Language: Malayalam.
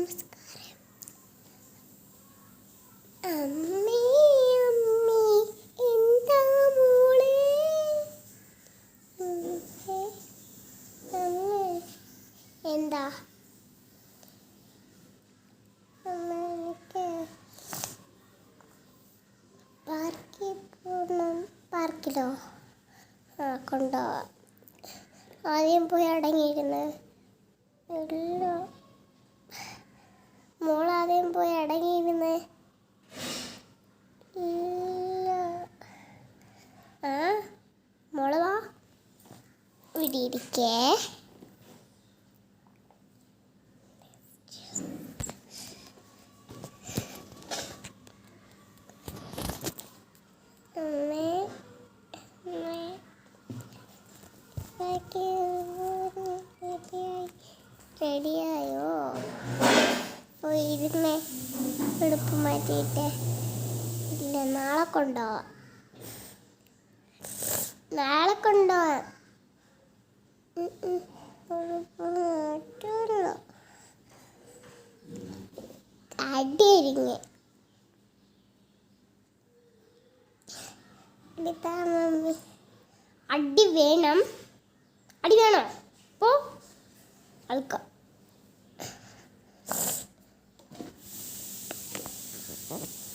നമസ്കാരം അമ്മേ അമ്മേ എന്താ? മോളെ എന്താ അമ്മ എനിക്ക് പാർക്കിൽ പോകണം പാർക്കിലോ? ആ കൊണ്ടോ. ആദ്യം പോയി അടങ്ങിയിരുന്ന് ഇല്ല മോൾ ആദ്യം പോയി അടങ്ങിയിരുന്ന് ഇല്ല ആ മോൾ വാ ഇവിടെ ഇരിക്കേ റെഡിയായോ. പോയി ഇരുന്നേ. ഉടുപ്പ് മാറ്റിയിട്ട്. ഇല്ല നാളെ കൊണ്ടോ നാളെ കൊണ്ടുപോവാം அடிங்க. அடி வேணும். அடி வேணும். போ. அழுக்கா. Thank